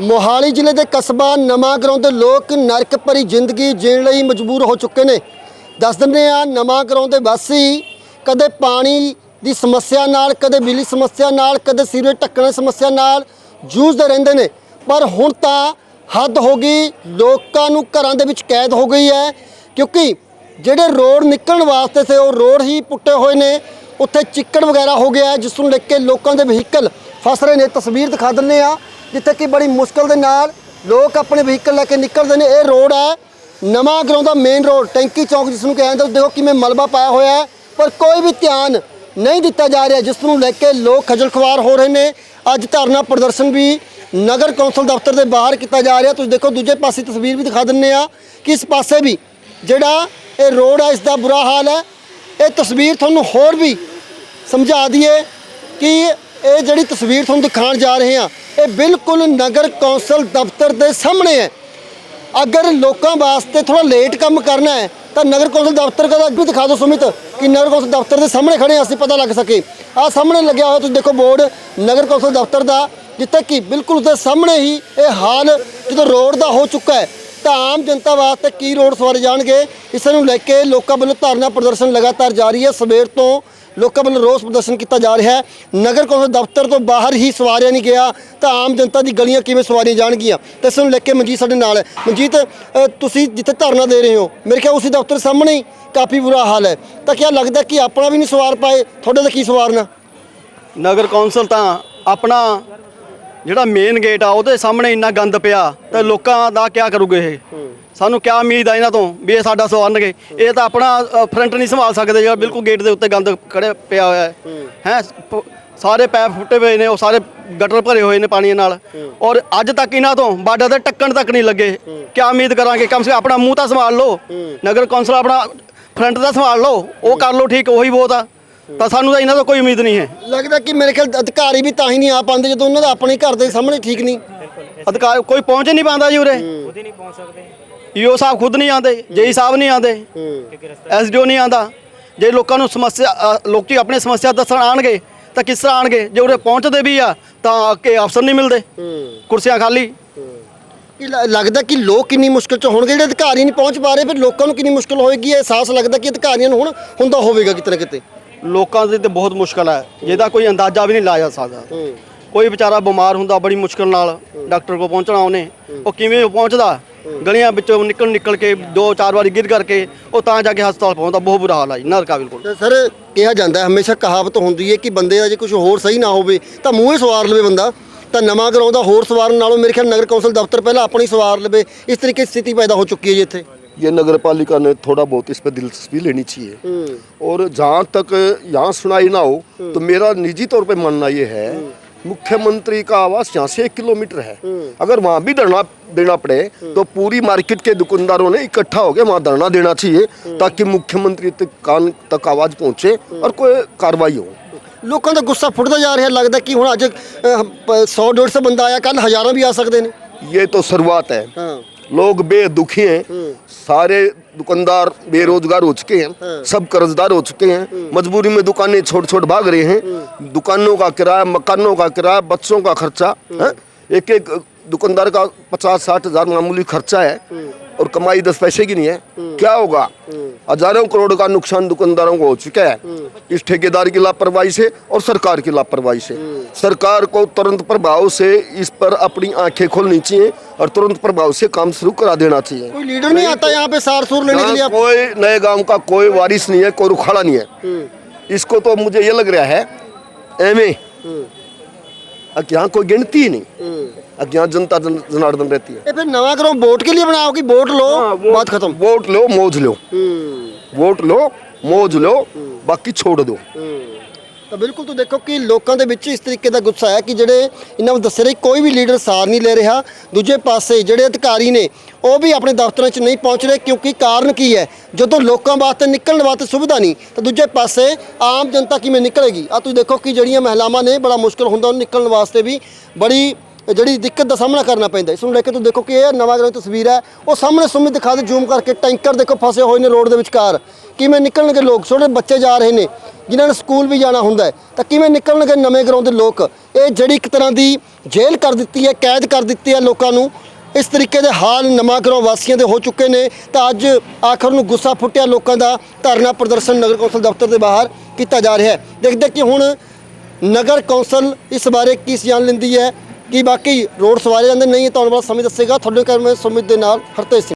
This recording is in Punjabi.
ਮੋਹਾਲੀ ਜ਼ਿਲ੍ਹੇ ਦੇ ਕਸਬਾ ਨਵਾਂ ਗਰਾਉਂ ਦੇ ਲੋਕ ਨਰਕ ਭਰੀ ਜ਼ਿੰਦਗੀ ਜੀਣ ਲਈ ਮਜਬੂਰ ਹੋ ਚੁੱਕੇ ਨੇ। ਦੱਸ ਦਿੰਦੇ ਆ ਨਵਾਂ ਗਰਾਉਂ ਦੇ ਵਾਸੀ ਕਦੇ ਪਾਣੀ ਦੀ ਸਮੱਸਿਆ ਨਾਲ, ਕਦੇ ਬਿਜਲੀ ਸਮੱਸਿਆ ਨਾਲ, ਕਦੇ ਸੀਵਰੇਜ ਢੱਕਣ ਦੀ ਸਮੱਸਿਆ ਨਾਲ ਜੂਝਦੇ ਰਹਿੰਦੇ ਨੇ। ਪਰ ਹੁਣ ਤਾਂ ਹੱਦ ਹੋ ਗਈ, ਲੋਕਾਂ ਨੂੰ ਘਰਾਂ ਦੇ ਵਿੱਚ ਕੈਦ ਹੋ ਗਈ ਹੈ ਕਿਉਂਕਿ ਜਿਹੜੇ ਰੋਡ ਨਿਕਲਣ ਵਾਸਤੇ ਸੀ ਉਹ ਰੋਡ ਹੀ ਪੁੱਟੇ ਹੋਏ ਨੇ, ਉੱਥੇ ਚਿੱਕੜ ਵਗੈਰਾ ਹੋ ਗਿਆ ਜਿਸ ਨੂੰ ਲੈ ਕੇ ਲੋਕਾਂ ਦੇ ਵਹੀਕਲ ਫਸ ਰਹੇ ਨੇ। ਤਸਵੀਰ ਦਿਖਾ ਦਿੰਨੇ ਆ ਜਿੱਥੇ ਕਿ ਬੜੀ ਮੁਸ਼ਕਲ ਦੇ ਨਾਲ ਲੋਕ ਆਪਣੇ ਵਹੀਕਲ ਲੈ ਕੇ ਨਿਕਲਦੇ ਨੇ। ਇਹ ਰੋਡ ਹੈ, ਨਵਾਂ ਗਰਾਉਂ ਦਾ ਮੇਨ ਰੋਡ ਟੈਂਕੀ ਚੌਂਕ ਜਿਸ ਨੂੰ ਕਹਿੰਦੇ ਹੋ ਦੇਖੋ ਕਿਵੇਂ ਮਲਬਾ ਪਾਇਆ ਹੋਇਆ ਹੈ, ਪਰ ਕੋਈ ਵੀ ਧਿਆਨ ਨਹੀਂ ਦਿੱਤਾ ਜਾ ਰਿਹਾ, ਜਿਸ ਨੂੰ ਲੈ ਕੇ ਲੋਕ ਖੱਜਲ ਖੁਆਰ ਹੋ ਰਹੇ ਨੇ। ਅੱਜ ਧਰਨਾ ਪ੍ਰਦਰਸ਼ਨ ਵੀ ਨਗਰ ਕੌਂਸਲ ਦਫ਼ਤਰ ਦੇ ਬਾਹਰ ਕੀਤਾ ਜਾ ਰਿਹਾ। ਤੁਸੀਂ ਦੇਖੋ ਦੂਜੇ ਪਾਸੇ ਤਸਵੀਰ ਵੀ ਦਿਖਾ ਦਿੰਨੇ ਆ ਕਿ ਇਸ ਪਾਸੇ ਵੀ ਜਿਹੜਾ ਇਹ ਰੋਡ ਹੈ, ਇਸ ਦਾ ਬੁਰਾ ਹਾਲ ਹੈ। ਇਹ ਤਸਵੀਰ ਤੁਹਾਨੂੰ ਹੋਰ ਵੀ ਸਮਝਾ ਦਈਏ ਕਿ ਇਹ ਜਿਹੜੀ ਤਸਵੀਰ ਤੁਹਾਨੂੰ ਦਿਖਾਉਣ ਜਾ ਰਹੇ ਹਾਂ ਇਹ ਬਿਲਕੁਲ ਨਗਰ ਕੌਂਸਲ ਦਫ਼ਤਰ ਦੇ ਸਾਹਮਣੇ ਹੈ। ਅਗਰ ਲੋਕਾਂ ਵਾਸਤੇ ਥੋੜਾ ਲੇਟ ਕੰਮ ਕਰਨਾ ਹੈ, ਤਾਂ ਨਗਰ ਕੌਂਸਲ ਦਫ਼ਤਰ ਦਾ ਵੀ ਦਿਖਾ ਦਿਓ ਸੁਮਿਤ, ਕਿ ਨਗਰ ਕੌਂਸਲ ਦਫ਼ਤਰ ਦੇ ਸਾਹਮਣੇ ਖੜੇ ਅਸੀਂ ਪਤਾ ਲੱਗ ਸਕੇ। ਆਹ ਸਾਹਮਣੇ ਲੱਗਿਆ ਹੋਇਆ ਤੁਸੀਂ ਦੇਖੋ ਬੋਰਡ, ਨਗਰ ਕੌਂਸਲ ਦਫ਼ਤਰ ਦਾ, ਜਿੱਥੇ ਕਿ ਬਿਲਕੁਲ ਉਸਦੇ ਸਾਹਮਣੇ ਹੀ ਇਹ ਹਾਲ ਜਦੋਂ ਰੋਡ ਦਾ ਹੋ ਚੁੱਕਾ ਹੈ ਤਾਂ ਆਮ ਜਨਤਾ ਵਾਸਤੇ ਕੀ ਰੋਡ ਸਵਾਰੇ ਜਾਣਗੇ? ਇਸ ਨੂੰ ਲੈ ਕੇ ਲੋਕਾਂ ਵੱਲੋਂ ਧਰਨਾ ਪ੍ਰਦਰਸ਼ਨ ਲਗਾਤਾਰ ਜਾਰੀ ਹੈ। ਸਵੇਰ ਤੋਂ ਲੋਕਾਂ ਵੱਲੋਂ ਰੋਸ ਪ੍ਰਦਰਸ਼ਨ ਕੀਤਾ ਜਾ ਰਿਹਾ ਹੈ। ਨਗਰ ਕੌਂਸਲ ਦਫ਼ਤਰ ਤੋਂ ਬਾਹਰ ਹੀ ਸਵਾਰਿਆ ਨਹੀਂ ਗਿਆ। ਤਾਂ ਆਮ ਜਨਤਾ ਦੀ ਗਲੀਆਂ ਕਿਵੇਂ ਸਵਾਰੀਆਂ ਜਾਣਗੀਆਂ? ਤੇ ਇਸ ਨੂੰ ਲੈ ਕੇ ਮਨਜੀਤ ਸਾਡੇ ਨਾਲ ਹੈ। ਮਨਜੀਤ ਤੁਸੀਂ ਜਿੱਥੇ ਧਰਨਾ ਦੇ ਰਹੇ ਹੋ, ਮੇਰੇ ਖਿਆਲ ਉਸੇ ਦਫ਼ਤਰ ਸਾਹਮਣੇ ਹੀ ਕਾਫੀ ਬੁਰਾ ਹਾਲ ਹੈ। ਤਾਂ ਕਿਆ ਲੱਗਦਾ ਕਿ ਆਪਣਾ ਵੀ ਨਹੀਂ ਸਵਾਰ ਪਾਏ? ਤੁਹਾਡੇ ਦਾ ਕੀ ਸਵਾਰਨਾ? ਨਗਰ ਕੌਂਸਲ ਤਾਂ ਆਪਣਾ ਜਿਹੜਾ ਮੇਨ ਗੇਟ ਆ ਉਹਦੇ ਸਾਹਮਣੇ ਇੰਨਾ ਗੰਦ ਪਿਆ ਤੇ ਲੋਕਾਂ ਦਾ ਕੀ ਕਰੂਗੇ ਇਹ? ਸਾਨੂੰ ਕੀ ਉਮੀਦ ਆ ਇਹਨਾਂ ਤੋਂ ਵੀ ਇਹ ਸਾਡਾ ਸਵਾਰਨਗੇ ਇਹ ਤਾਂ ਆਪਣਾ ਫਰੰਟ ਨਹੀਂ ਸੰਭਾਲ ਸਕਦੇ ਜਿਹੜਾ ਬਿਲਕੁਲ ਗੇਟ ਦੇ ਉੱਤੇ ਗੰਦ ਖੜੇ ਪਿਆ ਹੋਇਆ ਹੈ। ਹੈ। ਸਾਰੇ ਪੈਪ ਫੁੱਟੇ ਹੋਏ ਨੇ ਉਹ ਸਾਰੇ ਗਟਰ ਭਰੇ ਹੋਏ ਨੇ ਪਾਣੀ ਨਾਲ। ਔਰ ਅੱਜ ਤੱਕ ਇਹਨਾਂ ਤੋਂ ਬਾਰਡਰ ਦੇ ਟੱਕਣ ਤੱਕ ਨਹੀਂ ਲੱਗੇ। ਕੀ ਉਮੀਦ ਕਰਾਂਗੇ? ਕਮ ਸੇ ਆਪਣਾ ਮੂੰਹ ਤਾਂ ਸੰਭਾਲ ਲਓ। ਨਗਰ ਕੌਂਸਲ ਆਪਣਾ ਫਰੰਟ ਦਾ ਸੰਭਾਲ ਲਓ। ਉਹ ਕਰ ਲਓ ਠੀਕ ਉਹੀ ਬਹੁਤ ਆ। ਤਾਂ ਸਾਨੂੰ ਤਾਂ ਇਹਨਾਂ ਤੋਂ ਕੋਈ ਉਮੀਦ ਨਹੀਂ ਹੈ। ਲੱਗਦਾ ਕਿ ਮੇਰੇ ਖਿਆਲ ਅਧਿਕਾਰੀ ਵੀ ਤਾਂ ਹੀ ਨਹੀਂ ਆ ਪਾਉਂਦੇ ਜਦੋਂ ਉਹਨਾਂ ਦਾ ਆਪਣੇ ਘਰ ਦੇ ਸਾਹਮਣੇ ਠੀਕ ਨਹੀਂ। ਅਧਿਕਾਰ ਕੋਈ ਪਹੁੰਚ ਨਹੀਂ ਪਾਉਂਦਾ ਜੀ ਉਰੇ। ਹੀ। ਨਹੀਂ ਪਹੁੰਚ ਸਕਦੇ। ਈਓ ਸਾਹਿਬ ਖੁਦ ਨਹੀਂ ਆਉਂਦੇ ਜੇਈ ਸਾਹਿਬ ਨਹੀਂ ਆਉਂਦੇ ਐਸਡੀਓ ਨਹੀਂ ਆਉਂਦਾ। ਜੇ ਲੋਕਾਂ ਨੂੰ ਸਮੱਸਿਆ ਲੋਕੀ ਆਪਣੀ ਸਮੱਸਿਆ ਦੱਸਣ ਆਣਗੇ ਤਾਂ ਕਿਸ ਤਰ੍ਹਾਂ ਆਣਗੇ ਜੇ ਉਰੇ ਪਹੁੰਚਦੇ ਵੀ ਆ ਤਾਂ ਕਿ ਅਫਸਰ ਨਹੀਂ ਮਿਲਦੇ। ਕੁਰਸੀਆਂ ਖਾਲੀ। ਲੱਗਦਾ ਕਿ ਲੋਕ ਕਿੰਨੀ ਮੁਸ਼ਕਲ ਚ ਹੋਣਗੇ ਜਿਹੜੇ ਅਧਿਕਾਰੀ ਨਹੀਂ ਪਹੁੰਚ ਪਾ ਰਹੇ ਫਿਰ ਲੋਕਾਂ ਨੂੰ ਕਿੰਨੀ ਮੁਸ਼ਕਲ ਹੋਏਗੀ? ਇਹ ਅਹਿਸਾਸ ਲੱਗਦਾ ਕਿ ਅਧਿਕਾਰੀਆਂ ਨੂੰ ਹੁਣ ਹੁੰਦਾ ਹੋਵੇਗਾ ਕਿਤੇ ਨਾ ਕਿਤੇ। ਲੋਕਾਂ ਦੀ ਤੇ ਬਹੁਤ ਮੁਸ਼ਕਲ ਹੈ। ਜਿਹਦਾ ਕੋਈ ਅੰਦਾਜ਼ਾ ਵੀ ਨਹੀਂ ਲਾਇਆ ਜਾ ਸਕਦਾ। ਕੋਈ ਵਿਚਾਰਾ ਬਿਮਾਰ ਹੁੰਦਾ ਬੜੀ ਮੁਸ਼ਕਲ ਨਾਲ ਡਾਕਟਰ ਕੋਲ ਪਹੁੰਚਣਾ ਉਹਨੇ। ਉਹ ਕਿਵੇਂ ਪਹੁੰਚਦਾ? ਗਲੀਆਂ ਵਿੱਚੋਂ ਨਿਕਲ ਨਿਕਲ ਕੇ ਦੋ ਚਾਰ ਵਾਰੀ ਗਿਰ ਕਰਕੇ ਉਹ ਤਾਂ ਜਾ ਕੇ ਹਸਪਤਾਲ ਪਹੁੰਚਦਾ। ਬਹੁਤ ਬੁਰਾ ਹਾਲ ਹੈ ਜੀ। ਨਰਕਾ ਬਿਲਕੁਲ। ਸਰ ਕਿਹਾ ਜਾਂਦਾ ਹਮੇਸ਼ਾ ਕਹਾਵਤ ਹੁੰਦੀ ਹੈ ਕਿ ਬੰਦੇ ਦਾ ਜੇ ਕੁਝ ਹੋਰ ਸਹੀ ਨਾ ਹੋਵੇ ਤਾਂ ਮੂੰਹ ਹੀ ਸਵਾਰ ਲਵੇ ਬੰਦਾ। ਤਾਂ ਨਵਾਂ ਕਰਾਉਂਦਾ ਹੋਰ ਸਵਾਰਨ ਨਾਲੋਂ ਮੇਰੇ ਖਿਆਲ ਨਗਰ ਕੌਂਸਲ ਦਫ਼ਤਰ ਪਹਿਲਾਂ ਆਪਣੀ ਸਵਾਰ ਲਵੇ। ਇਸ ਤਰੀਕੇ ਸਥਿਤੀ ਪੈਦਾ ਹੋ ਚੁੱਕੀ ਹੈ ਜੀ ਇੱਥੇ। ये नगर पालिका ने थोड़ा बहुत इस पर दिलचस्पी लेनी चाहिए और जहाँ तक यहाँ सुनाई ना हो तो मेरा निजी तौर पे मानना ये है मुख्यमंत्री का आवास यहाँ से एक किलोमीटर है अगर वहाँ भी धरना देना पड़े तो पूरी मार्केट के दुकानदारों ने इकट्ठा होकर वहाँ धरना देना चाहिए ताकि मुख्यमंत्री तक कान तक आवाज पहुँचे और कोई कार्रवाई हो ਲੋਕਾਂ ਦਾ ਗੁੱਸਾ ਫੁੱਟਦਾ ਜਾ ਰਿਹਾ ਲੱਗਦਾ ਕਿ ਹੁਣ ਅੱਜ 100 150 ਬੰਦਾ ਆਇਆ ਕੱਲ ਹਜ਼ਾਰਾਂ ਵੀ ਆ ਸਕਦੇ ਨੇ ये तो शुरुआत है ਹਾਂ लोग बेदुखी हैं। सारे दुकानदार बेरोजगार हो चुके हैं। सब कर्जदार हो चुके हैं। मजबूरी में दुकानें छोड़ छोड़ भाग रहे हैं। दुकानों का किराया मकानों का किराया बच्चों का खर्चा हैं? एक एक दुकानदार का पचास साठ हज़ार मामूली खर्चा है और कमाई दस पैसे की नहीं है। क्या होगा? हज़ारों करोड़ का नुकसान दुकानदारों को हो चुका है। इस ठेकेदार की लापरवाही से और सरकार की लापरवाही से। सरकार को तुरंत प्रभाव से इस पर अपनी आँखें खोलनी चाहिए। और तुरंत प्रभाव से काम शुरू करा देना चाहिए। कोई लीडर नहीं आता यहाँ पे सार सुर लेने के लिए कोई नए गाँव का कोई वारिस नहीं है कोई रुखाड़ा नहीं है। इसको तो मुझे ये लग रहा है एम अब यहाँ कोई गिनती ही नहीं। अब यहाँ जनता जन, जनार्दन रहती है। फिर नवा करो वोट के लिए बनाओ कि वोट लो बात खत्म। वोट लो मौज लो। वोट लो मौज लो बाकी छोड़ दो। ਤਾਂ ਬਿਲਕੁਲ ਤੁਸੀਂ ਦੇਖੋ ਕਿ ਲੋਕਾਂ ਦੇ ਵਿੱਚ ਇਸ ਤਰੀਕੇ ਦਾ ਗੁੱਸਾ ਹੈ ਕਿ ਜਿਹੜੇ ਇਹਨਾਂ ਨੂੰ ਦੱਸ ਰਹੇ ਕੋਈ ਵੀ ਲੀਡਰ ਸਾਰ ਨਹੀਂ ਲੈ ਰਿਹਾ। ਦੂਜੇ ਪਾਸੇ ਜਿਹੜੇ ਅਧਿਕਾਰੀ ਨੇ, ਉਹ ਵੀ ਆਪਣੇ ਦਫ਼ਤਰਾਂ 'ਚ ਨਹੀਂ ਪਹੁੰਚ ਰਹੇ ਕਿਉਂਕਿ ਕਾਰਨ ਕੀ ਹੈ? ਜਦੋਂ ਲੋਕਾਂ ਵਾਸਤੇ ਨਿਕਲਣ ਵਾਸਤੇ ਸੁਵਿਧਾ ਨਹੀਂ, ਤਾਂ ਦੂਜੇ ਪਾਸੇ ਆਮ ਜਨਤਾ ਕਿਵੇਂ ਨਿਕਲੇਗੀ? ਆ ਤੁਸੀਂ ਦੇਖੋ ਕਿ ਜਿਹੜੀਆਂ ਮਹਿਲਾਵਾਂ ਨੇ, ਬੜਾ ਮੁਸ਼ਕਲ ਹੁੰਦਾ ਉਹਨੂੰ ਨਿਕਲਣ ਵਾਸਤੇ ਵੀ ਬੜੀ ਜਿਹੜੀ ਦਿੱਕਤ ਦਾ ਸਾਹਮਣਾ ਕਰਨਾ ਪੈਂਦਾ ਇਸ ਨੂੰ ਲੈ ਕੇ ਤੁਸੀਂ ਦੇਖੋ ਕਿ ਇਹ ਨਵਾਂ ਗਰਾਊਂਡ ਤਸਵੀਰ ਹੈ, ਉਹ ਸਾਹਮਣੇ ਸੁਮਿਤ ਦਿਖਾ ਦੇ, ਜ਼ੂਮ ਕਰਕੇ ਟੈਂਕਰ ਦੇਖੋ ਫਸੇ ਹੋਏ ਨੇ ਰੋਡ ਦੇ ਵਿਚਕਾਰ। ਕਿਵੇਂ ਨਿਕਲਣਗੇ ਲੋਕ? ਛੋਟੇ ਬੱਚੇ ਜਾ ਰਹੇ ਨੇ। ਜਿਨ੍ਹਾਂ ਨੇ ਸਕੂਲ ਵੀ ਜਾਣਾ ਹੁੰਦਾ ਤਾਂ ਕਿਵੇਂ ਨਿਕਲਣਗੇ ਨਵੇਂ ਗਰਾਊਂਡ ਦੇ ਲੋਕ? ਇਹ ਜਿਹੜੀ ਇੱਕ ਤਰ੍ਹਾਂ ਦੀ ਜੇਲ੍ਹ ਕਰ ਦਿੱਤੀ ਹੈ, ਕੈਦ ਕਰ ਦਿੱਤੀ ਹੈ ਲੋਕਾਂ ਨੂੰ, ਇਸ ਤਰੀਕੇ ਦੇ ਹਾਲ ਨਵਾਂ ਗਰਾਊਂਡ ਵਾਸੀਆਂ ਦੇ ਹੋ ਚੁੱਕੇ ਨੇ, ਤਾਂ ਅੱਜ ਆਖਰ ਨੂੰ ਗੁੱਸਾ ਫੁੱਟਿਆ ਲੋਕਾਂ ਦਾ ਧਰਨਾ ਪ੍ਰਦਰਸ਼ਨ ਨਗਰ ਕੌਂਸਲ ਦਫ਼ਤਰ ਦੇ ਬਾਹਰ ਕੀਤਾ ਜਾ ਰਿਹਾ ਹੈ। ਦੇਖਦੇ ਕਿ ਹੁਣ ਨਗਰ ਕੌਂਸਲ ਇਸ ਬਾਰੇ ਕੀ ਸਿਆਣ ਲੈਂਦੀ ਹੈ, ਕਿ ਬਾਕੀ ਰੋਡ ਸਵਾਰੇ ਜਾਂਦੇ ਨਹੀਂ, ਤਾਂ ਆਉਣ ਵਾਲਾ ਸਮੇਂ ਦੱਸੇਗਾ। ਤੁਹਾਡੇ ਕਰਮੇ ਸੁਮਿਤ ਦੇ ਨਾਲ ਹਰਤੇਜ ਸਿੰਘ।